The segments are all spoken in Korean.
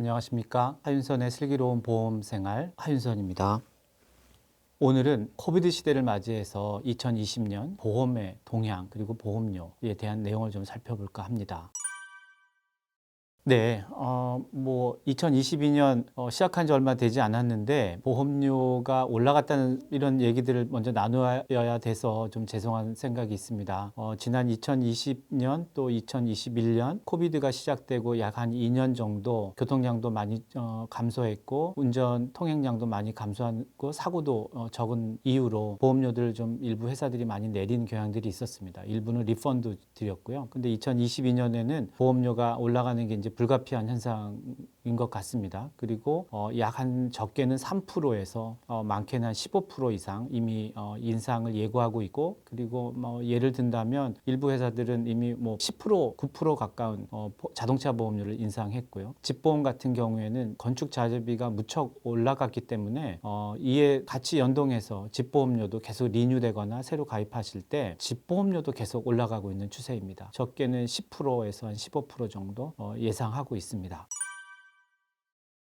안녕하십니까. 하윤선의 슬기로운 보험 생활 하윤선입니다. 오늘은 코비드 시대를 맞이해서 2020년 보험의 동향 그리고 보험료에 대한 내용을 좀 살펴볼까 합니다. 네, 어, 뭐 2022년 어, 시작한 지 얼마 되지 않았는데 보험료가 올라갔다는 이런 얘기들을 먼저 나누어야 돼서 좀 죄송한 생각이 있습니다. 어, 지난 2020년 또 2021년 코비드가 시작되고 약 한 2년 정도 교통량도 많이 어, 감소했고 운전 통행량도 많이 감소하고 사고도 어, 적은 이유로 보험료들을 좀 일부 회사들이 많이 내린 경향들이 있었습니다. 일부는 리펀드 드렸고요. 근데 2022년에는 보험료가 올라가는 게 이제 불가피한 현상인 것 같습니다. 그리고 어, 약 한 적게는 3%에서 어, 많게는 한 15% 이상 이미 어, 인상을 예고하고 있고 그리고 뭐 예를 든다면 일부 회사들은 이미 뭐 10% 9% 가까운 어, 보- 자동차 보험료를 인상했고요. 집보험 같은 경우에는 건축 자재비가 무척 올라갔기 때문에 어, 이에 같이 연동해서 집보험료도 계속 리뉴되거나 새로 가입하실 때 집보험료도 계속 올라가고 있는 추세입니다. 적게는 10%에서 한 15% 정도 어, 예상하고 있습니다.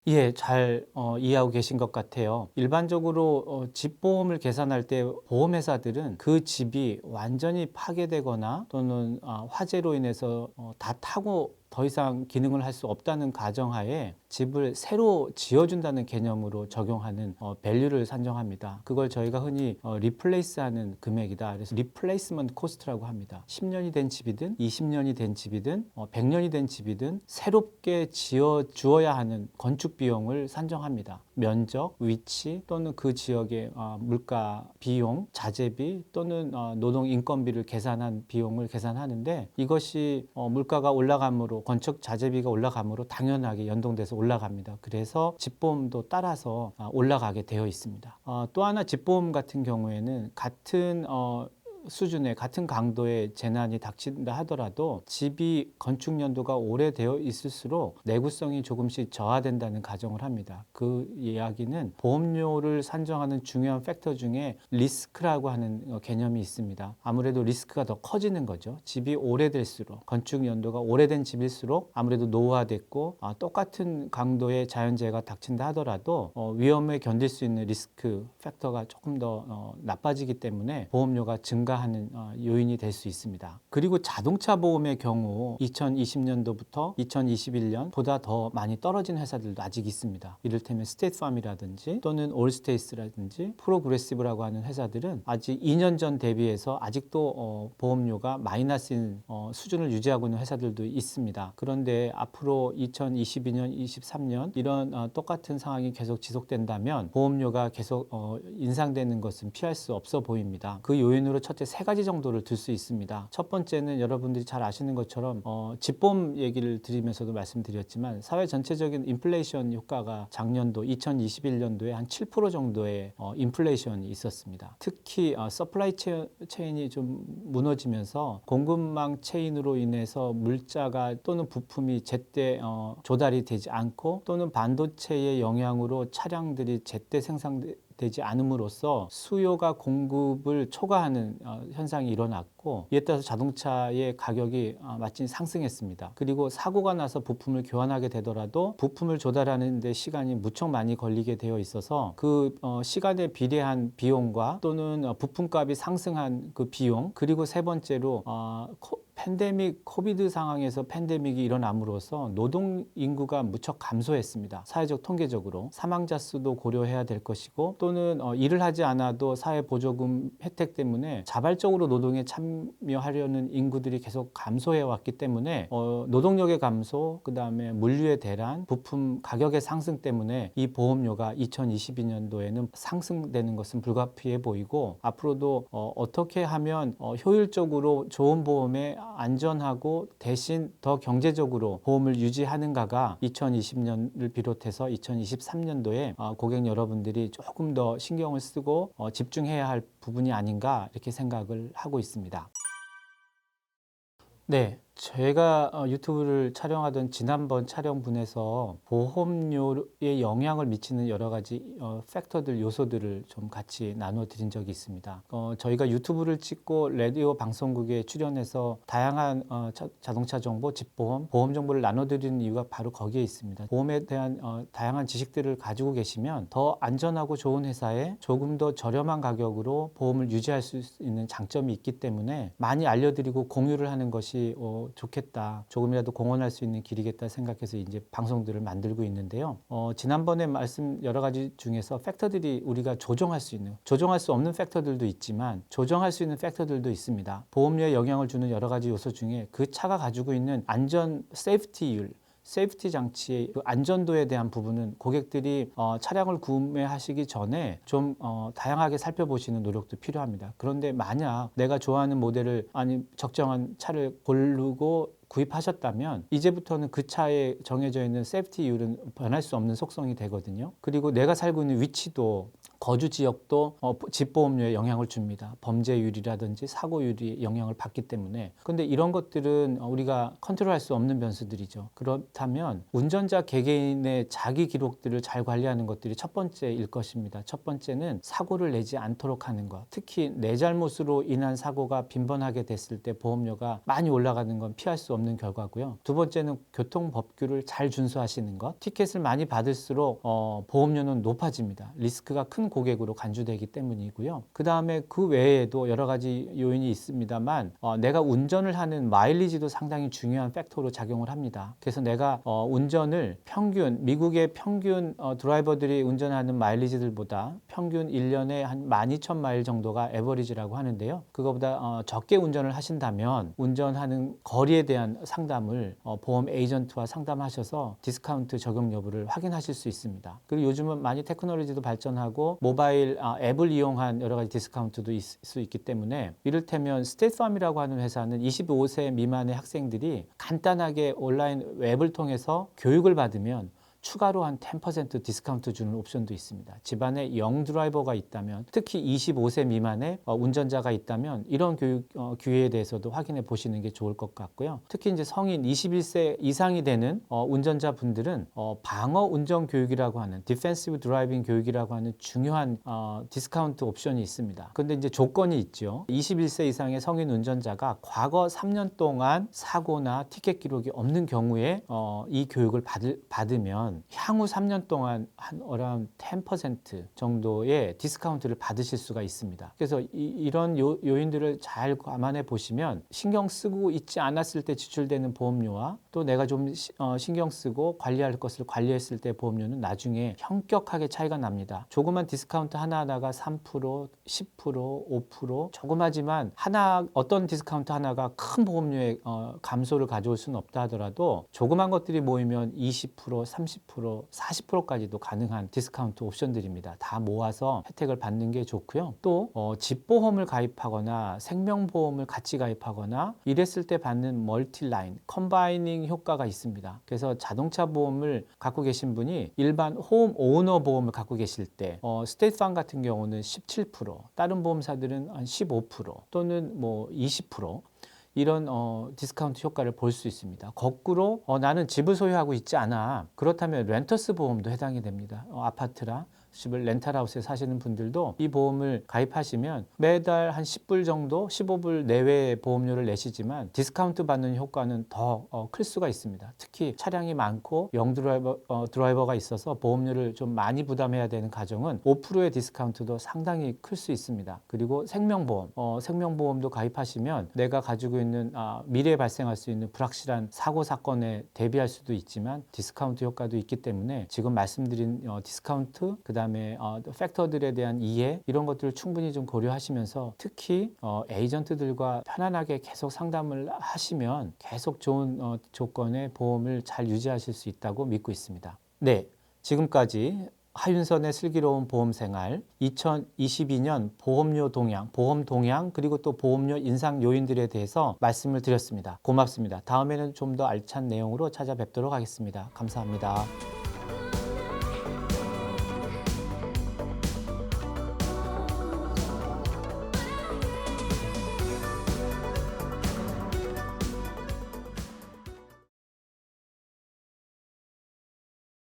예, 잘 어, 이해하고 계신 것 같아요. 일반적으로 어, 집 보험을 계산할 때 보험회사들은 그 집이 완전히 파괴되거나 또는 아, 화재로 인해서 어, 다 타고 더 이상 기능을 할 수 없다는 가정하에 집을 새로 지어준다는 개념으로 적용하는 어, 밸류를 산정합니다. 그걸 저희가 흔히 어, 리플레이스하는 금액이다. 그래서 리플레이스먼트 코스트라고 합니다. 10년이 된 집이든 20년이 된 집이든 어, 100년이 된 집이든 새롭게 지어 주어야 하는 건축 비용을 산정합니다. 면적, 위치 또는 그 지역의 어, 물가 비용, 자재비 또는 어, 노동 인건비를 계산한 비용을 계산하는데 이것이 어, 물가가 올라감으로 건축 자재비가 올라감으로 당연하게 연동돼서 올라갑니다. 그래서 집보험도 따라서 아, 올라가게 되어 있습니다. 어, 또 하나 집보험 같은 경우에는 같은 어, 수준의 같은 강도의 재난이 닥친다 하더라도 집이 건축 연도가 오래되어 있을수록 내구성이 조금씩 저하된다는 가정을 합니다. 그 이야기는 보험료를 산정하는 중요한 팩터 중에 리스크라고 하는 어, 개념이 있습니다. 아무래도 리스크가 더 커지는 거죠. 집이 오래될수록 건축 연도가 오래된 집일수록 아무래도 노후화됐고 아, 똑같은 강도의 자연재해가 닥친다 하더라도 어, 위험에 견딜 수 있는 리스크 팩터가 조금 더 어, 나빠지기 때문에 보험료가 증가 하는 어, 요인이 될 수 있습니다. 그리고 자동차 보험의 경우 2020년도부터 2021년 보다 더 많이 떨어진 회사들도 아직 있습니다. 이를테면 스테이트팜이라든지 또는 올스테이스라든지 프로그레시브라고 하는 회사들은 아직 2년 전 대비해서 아직도 어, 보험료가 마이너스인 어, 수준을 유지하고 있는 회사들도 있습니다. 그런데 앞으로 2022년, 23년 이런 어, 똑같은 상황이 계속 지속된다면 보험료가 계속 어, 인상되는 것은 피할 수 없어 보입니다. 그 요인으로 첫째 세 가지 정도를 들 수 있습니다. 첫 번째는 여러분들이 잘 아시는 것처럼 어, 집보험 얘기를 드리면서도 말씀드렸지만 사회 전체적인 인플레이션 효과가 작년도 2021년도에 한 7% 정도의 어, 인플레이션이 있었습니다. 특히 어, 서플라이 체- 체인이 좀 무너지면서 공급망 체인으로 인해서 물자가 또는 부품이 제때 어, 조달이 되지 않고 또는 반도체의 영향으로 차량들이 제때 생산 되지 않음으로써 수요가 공급을 초과하는 어, 현상이 일어났고 이에 따라서 자동차의 가격이 어, 마치 상승했습니다. 그리고 사고가 나서 부품을 교환하게 되더라도 부품을 조달하는 데 시간이 무척 많이 걸리게 되어 있어서 그 어, 시간에 비례한 비용과 또는 어, 부품값이 상승한 그 비용 그리고 세 번째로 팬데믹 코비드 상황에서 팬데믹이 일어남으로써 노동 인구가 무척 감소했습니다. 사회적 통계적으로 사망자 수도 고려해야 될 것이고 또는 어, 일을 하지 않아도 사회 보조금 혜택 때문에 자발적으로 노동에 참여하려는 인구들이 계속 감소해 왔기 때문에 어, 노동력의 감소, 그 다음에 물류의 대란, 부품 가격의 상승 때문에 이 보험료가 2022년도에는 상승되는 것은 불가피해 보이고 앞으로도 어, 어떻게 하면 어, 효율적으로 좋은 보험에 안전하고 대신 더 경제적으로 보험을 유지하는가가 2020년을 비롯해서 2023년도에 어, 고객 여러분들이 조금 더 신경을 쓰고 어, 집중해야 할 부분이 아닌가 이렇게 생각을 하고 있습니다. 네, 제가 어, 유튜브를 촬영하던 지난번 촬영분에서 보험료에 영향을 미치는 여러 가지 어, 팩터들 요소들을 좀 같이 나눠 드린 적이 있습니다. 어, 저희가 유튜브를 찍고 라디오 방송국에 출연해서 다양한 어, 자, 자동차 정보, 집보험, 보험 정보를 나눠 드리는 이유가 바로 거기에 있습니다. 보험에 대한 어, 다양한 지식들을 가지고 계시면 더 안전하고 좋은 회사에 조금 더 저렴한 가격으로 보험을 유지할 수 있는 장점이 있기 때문에 많이 알려드리고 공유를 하는 것이 어, 좋겠다. 조금이라도 공헌할 수 있는 길이겠다 생각해서 이제 방송들을 만들고 있는데요. 어, 지난번에 말씀 여러 가지 중에서 팩터들이 우리가 조정할 수 있는, 조정할 수 없는 팩터들도 있지만 조정할 수 있는 팩터들도 있습니다. 보험료에 영향을 주는 여러 가지 요소 중에 그 차가 가지고 있는 안전 세이프티율 세이프티 장치의 그 안전도에 대한 부분은 고객들이 어, 차량을 구매하시기 전에 좀 어, 다양하게 살펴보시는 노력도 필요합니다. 그런데 만약 내가 좋아하는 모델을 아니 적정한 차를 고르고 구입하셨다면 이제부터는 그 차에 정해져 있는 세이프티 율은 변할 수 없는 속성이 되거든요. 그리고 내가 살고 있는 위치도 거주 지역도 어, 집보험료에 영향을 줍니다. 범죄율이라든지 사고율이 영향을 받기 때문에. 근데 이런 것들은 어, 우리가 컨트롤할 수 없는 변수들이죠. 그렇다면 운전자 개개인의 자기 기록들을 잘 관리하는 것들이 첫 번째일 것입니다. 첫 번째는 사고를 내지 않도록 하는 것. 특히 내 잘못으로 인한 사고가 빈번하게 됐을 때 보험료가 많이 올라가는 건 피할 수 없는 결과고요. 두 번째는 교통 법규를 잘 준수하시는 것. 티켓을 많이 받을수록 어, 보험료는 높아집니다. 리스크가 큰 고객으로 간주되기 때문이고요. 그 다음에 그 외에도 여러 가지 요인이 있습니다만 어, 내가 운전을 하는 마일리지도 상당히 중요한 팩터로 작용을 합니다. 그래서 내가 어, 운전을 평균 미국의 평균 어, 드라이버들이 운전하는 마일리지들보다 평균 1년에 한 12,000마일 정도가 에버리지라고 하는데요. 그거보다 어, 적게 운전을 하신다면 운전하는 거리에 대한 상담을 어, 보험 에이전트와 상담하셔서 디스카운트 적용 여부를 확인하실 수 있습니다. 그리고 요즘은 많이 테크놀로지도 발전하고 모바일 아, 앱을 이용한 여러 가지 디스카운트도 있을 수 있기 때문에 이를테면 스테이트팜이라고 하는 회사는 25세 미만의 학생들이 간단하게 온라인 웹을 통해서 교육을 받으면 추가로 한 10% 디스카운트 주는 옵션도 있습니다. 집안에 영 드라이버가 있다면 특히 25세 미만의 어, 운전자가 있다면 이런 교육 어, 기회에 대해서도 확인해 보시는 게 좋을 것 같고요. 특히 이제 성인 21세 이상이 되는 어, 운전자분들은 어, 방어 운전 교육이라고 하는 디펜시브 드라이빙 교육이라고 하는 중요한 어, 디스카운트 옵션이 있습니다. 근데 이제 조건이 있죠. 21세 이상의 성인 운전자가 과거 3년 동안 사고나 티켓 기록이 없는 경우에 어, 이 교육을 받을, 받으면 향후 3년 동안 한 어라운 10% 정도의 디스카운트를 받으실 수가 있습니다. 그래서 이, 런 요, 요인들을 잘 감안해 보시면 신경 쓰고 있지 않았을 때 지출되는 보험료와 또 내가 좀 시- 어, 신경 쓰고 관리할 것을 관리했을 때 보험료는 나중에 현격하게 차이가 납니다. 조그만 디스카운트 하나하나가 3%, 10%, 5% 조그마지만 하나 어떤 디스카운트 하나가 큰 보험료의 어, 감소를 가져올 수는 없다 하더라도 조그만 것들이 모이면 20%, 30%, 40%까지도 가능한 디스카운트 옵션들입니다. 다 모아서 혜택을 받는 게 좋고요. 또 어, 집보험을 가입하거나 생명보험을 같이 가입하거나 이랬을 때 받는 멀티라인, 컴바이닝 효과가 있습니다. 그래서 자동차 보험을 갖고 계신 분이 일반 홈 오너 보험을 갖고 계실 때 어, 스테이트팜 같은 경우는 17%, 다른 보험사들은 한 15% 또는 뭐 20% 이런 어, 디스카운트 효과를 볼 수 있습니다. 거꾸로 어, 나는 집을 소유하고 있지 않아. 그렇다면 렌터스 보험도 해당이 됩니다. 어, 아파트라 집을 렌탈하우스에 사시는 분들도 이 보험을 가입하시면 매달 한 10불 정도, 15불 내외의 보험료를 내시지만 디스카운트 받는 효과는 더 클 수가 있습니다. 특히 차량이 많고 영 드라이버, 어, 드라이버가 있어서 보험료를 좀 많이 부담해야 되는 가정은 5%의 디스카운트도 상당히 클 수 있습니다. 그리고 생명보험, 어, 생명보험도 가입하시면 내가 가지고 있는 아, 미래에 발생할 수 있는 불확실한 사고 사건에 대비할 수도 있지만 디스카운트 효과도 있기 때문에 지금 말씀드린 어, 디스카운트 그다음에 어, 팩터들에 대한 이해 이런 것들을 충분히 좀 고려하시면서 특히 어, 에이전트들과 편안하게 계속 상담을 하시면 계속 좋은 어, 조건의 보험을 잘 유지하실 수 있다고 믿고 있습니다. 네, 지금까지 하윤선의 슬기로운 보험 생활 2022년 보험료 동향, 보험 동향 그리고 또 보험료 인상 요인들에 대해서 말씀을 드렸습니다. 고맙습니다. 다음에는 좀 더 알찬 내용으로 찾아뵙도록 하겠습니다. 감사합니다.